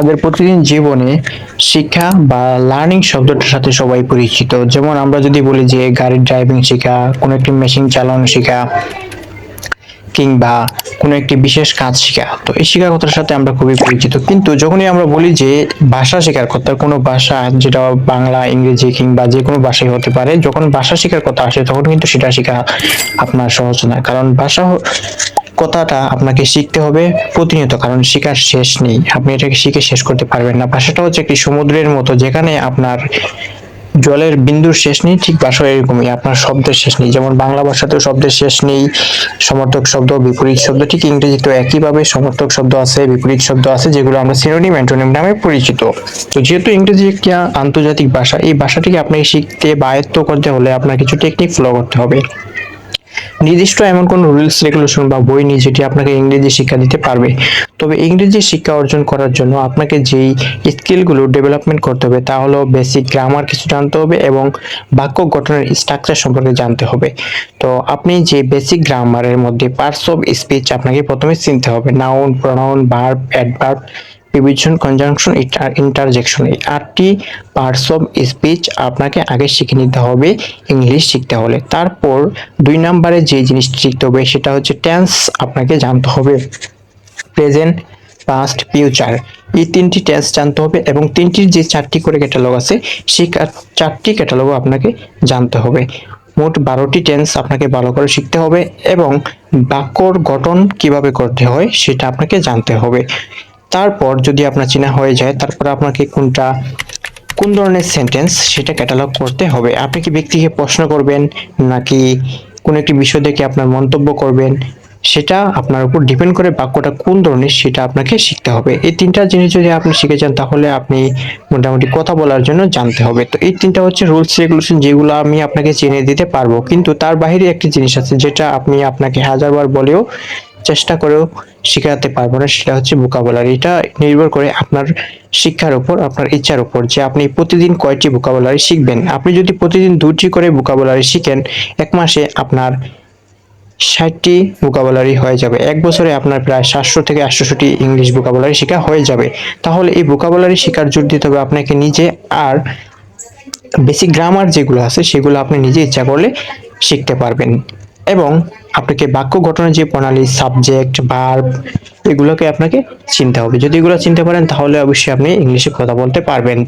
আমাদের প্রতিদিন জীবনে শিক্ষা বা লার্নিং শব্দটার সাথে সবাই পরিচিত। যেমন আমরা যদি বলি যে গাড়ির ড্রাইভিং শেখা, কোনো একটি মেশিন চালানো শেখা, কিংবা কোনো একটি বিশেষ কাজ শেখা। তো এই শিক্ষা কথার সাথে আমরা খুবই পরিচিত। কিন্তু যখনই আমরা বলি যে ভাষা শেখার কথা কোনো ভাষা যেটা বাংলা, ইংরেজি কিংবা যে কোনো ভাষাই হতে পারে, যখন ভাষা শেখার কথা আসে, তখন কিন্তু সেটা শেখা আপনার সহজ না। কারণ ভাষা কথাটা আপনাকে শিখতে হবে প্রতিনিয়ত, কারণ শেখার শেষ নেই। আপনি এটাকে শিখে শেষ করতে পারবেন না। ভাষাটা হচ্ছে একটি সমুদ্রের মতো, যেখানে আপনার জলের বিন্দুর শেষ নেই, ঠিক ভাষা এরকমই, আপনার শব্দের শেষ নেই। যেমন বাংলা ভাষাতেও শব্দের শেষ নেই, সমর্থক শব্দ, বিপরীত শব্দ, ঠিক ইংরেজিতেও একইভাবে সমর্থক শব্দ আছে, বিপরীত শব্দ আছে, যেগুলো আমরা সিনোনিম অ্যান্টোনিম নামে পরিচিত। তো যেহেতু ইংরেজি একটি আন্তর্জাতিক ভাষা, এই ভাষাটিকে আপনাকে শিখতে বা আয়ত্ত করতে হলে আপনার কিছু টেকনিক ফলো করতে হবে। নির্দিষ্ট এমন কোনো রুলস রেগুলেশন বা বই নেই যেটি আপনাকে ইংরেজি শিক্ষা দিতে পারবে। তবে ইংরেজি শিক্ষা অর্জন করার জন্য আপনাকে যেই স্কিলগুলো ডেভেলপমেন্ট করতে হবে তা হলো বেসিক গ্রামার কিছু জানতে হবে এবং বাক্য গঠনের স্ট্রাকচার সম্পর্কে জানতে হবে। তো আপনি যে বেসিক গ্রামারের মধ্যে পার্টস অফ স্পিচ আপনাকে প্রথমে চিনতে হবে। Noun pronoun verb adverb preposition conjunction interjection এই আটটি পার্টস অফ স্পিচ আপনাকে আগে শিখে নিতে হবে ইংলিশ শিখতে হলে। তারপর দুই নম্বরে যে জিনিসটি শিখতে হবে সেটা হচ্ছে টেন্স আপনাকে জানতে হবে। প্রেজেন্ট পাস্ট ফিউচার এই তিনটি টেন্স জানতে হবে এবং তিনটির যে চারটি করে ক্যাটালগ আছে, সেই চারটি ক্যাটালগও আপনাকে জানতে হবে। মোট বারোটি টেন্স আপনাকে ভালো করে শিখতে হবে এবং বাক্যর গঠন কীভাবে করতে হয় সেটা আপনাকে জানতে হবে। তারপর যদি আপনার চেনা হয়ে যায়, তারপর আপনাকে কোনটা, কোন ধরনের সেন্টেন্স সেটা ক্যাটালগ করতে হবে। আপনি কি ব্যক্তিকে প্রশ্ন করবেন, নাকি কোন একটি বিষয় দেখে আপনার মন্তব্য করবেন, সেটা আপনার উপর ডিপেন্ড করে বাক্যটা কোন ধরনের সেটা আপনাকে শিখতে হবে। এই তিনটা জিনিস যদি আপনি শিখে যান, তাহলে আপনি মোটামুটি কথা বলার জন্য জানতে হবে। তো এই তিনটা হচ্ছে রুলস রেগুলেশন যেগুলো আমি আপনাকে চিনে দিতে পারব। কিন্তু তার বাইরে একটি জিনিস আছে, যেটা আপনি আপনাকে হাজারবার বলেও চেষ্টা করেও শেখাতে পারব না, সেটা হচ্ছে ভোকাবুলারি এটা নির্ভর করে আপনার শিক্ষার উপর, আপনার ইচ্ছার উপর যে আপনি প্রতিদিন কয়টি ভোকাবুলারি শিখবেন। আপনি যদি প্রতিদিন দুটি করে ভোকাবুলারি শিখেন, এক মাসে আপনার ষাটটি ভোকাবুলারি হয়ে যাবে। এক বছরে আপনার প্রায় সাতশো থেকে আটশোটি ইংলিশ ভোকাবুলারি শেখা হয়ে যাবে। তাহলে এই ভোকাবুলারি শেখার জোর দিতে হবে আপনাকে নিজে, আর বেসিক গ্রামার যেগুলো আছে, সেগুলো আপনি নিজে ইচ্ছা করলে শিখতে পারবেন। এবং আপনাকে বাক্য গঠনের যে প্রণালী সাবজেক্ট ভার্ব এগুলোকে আপনাকে চিনতে হবে। যদি এগুলো চিনতে পারেন, তাহলে অবশ্যই আপনি ইংলিশে কথা বলতে পারবেন।